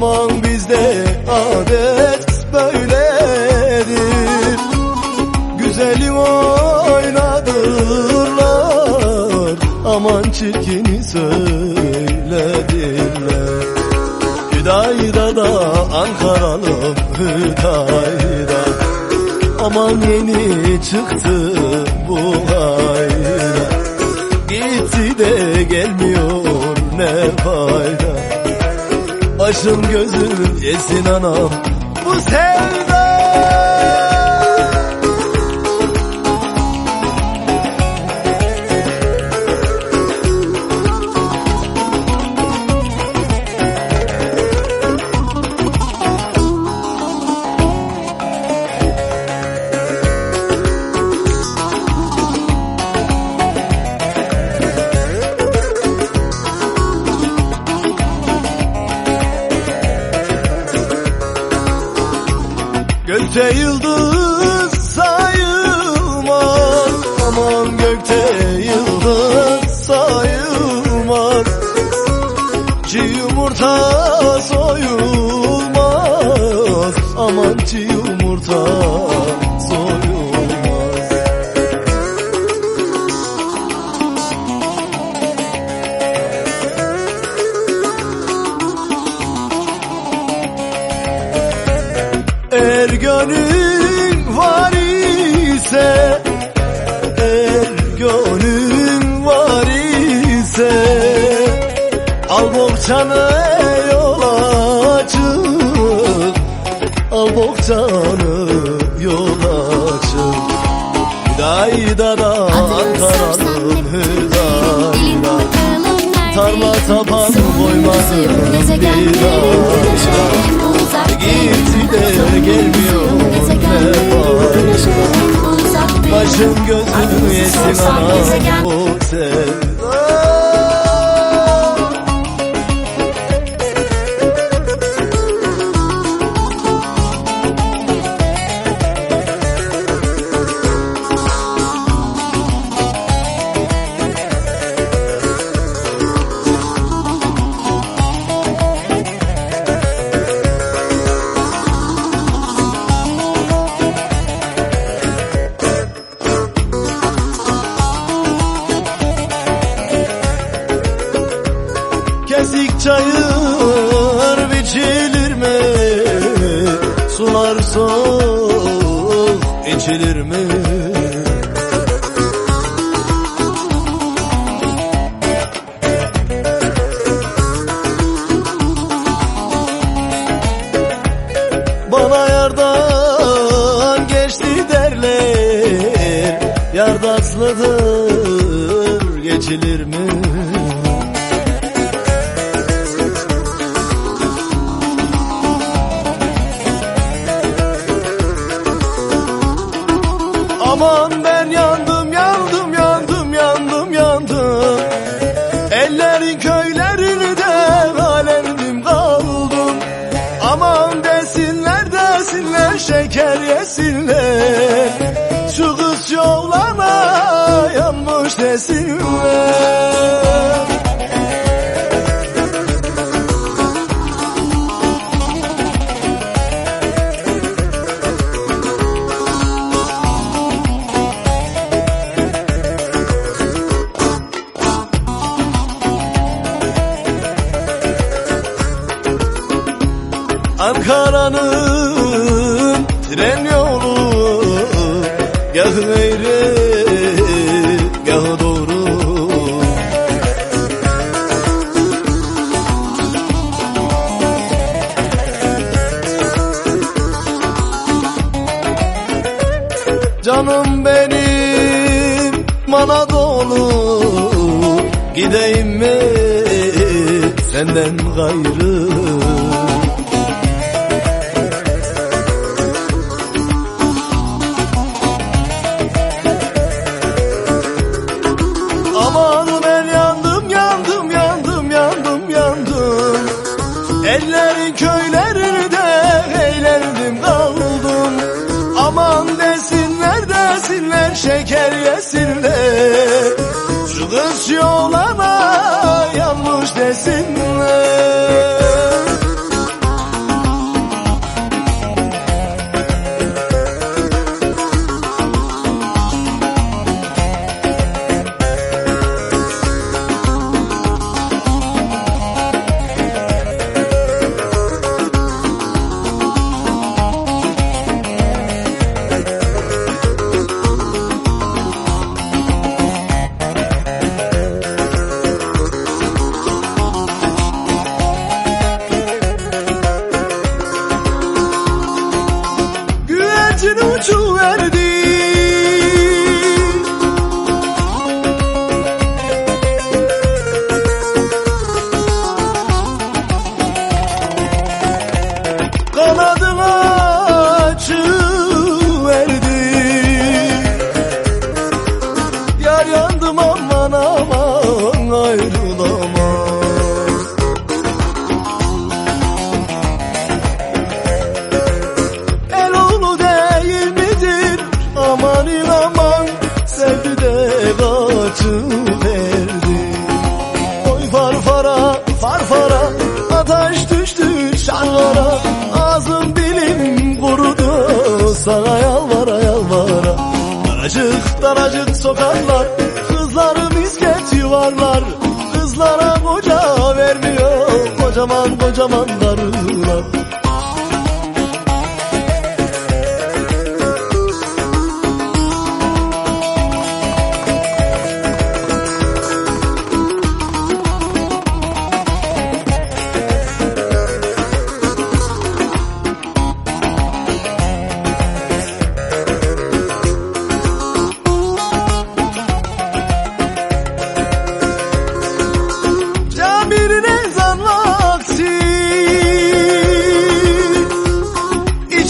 Aman bizde adet böyledir. Güzeli oynadırlar Aman çirkini söylediler Hüdayda da Ankaralım Hüdayda. Aman yeni çıktı bu ayda Gitti de gelmiyor ne fayda Başım gözüm yesin anam. Bu sevda Gökte yıldız Gönlün var ise Eğer gönlün var ise Al bohçanı yola çık Al bohçanı yola çık Hüdayda da Ankara'nın Hüdayda Tarla tapan koymadım bir daha De gelmiyor ne fayda Başım gözüm yesin anam çayır biçilir mi? Sular soğuk içilir mi? Aman desinler desinler şeker yesinler. Şu kız yolana yanmış desinler Ankara'nın tren yolu. Gah doğru. Canım benim Anadolu Gideyim mi senden gayrı desinler ucu verdi sana yalvara yalvara Daracık daracık sokaklar Kızları misket yuvarlar Kızlara koca vermiyor. Kocaman kocaman karılar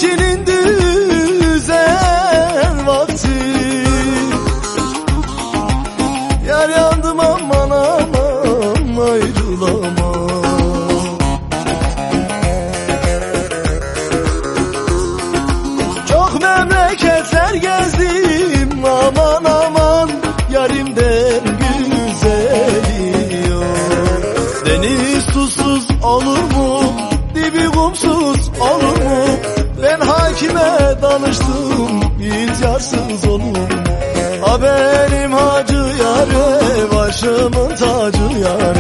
İçinin benim hacı yare Başımın tacı yare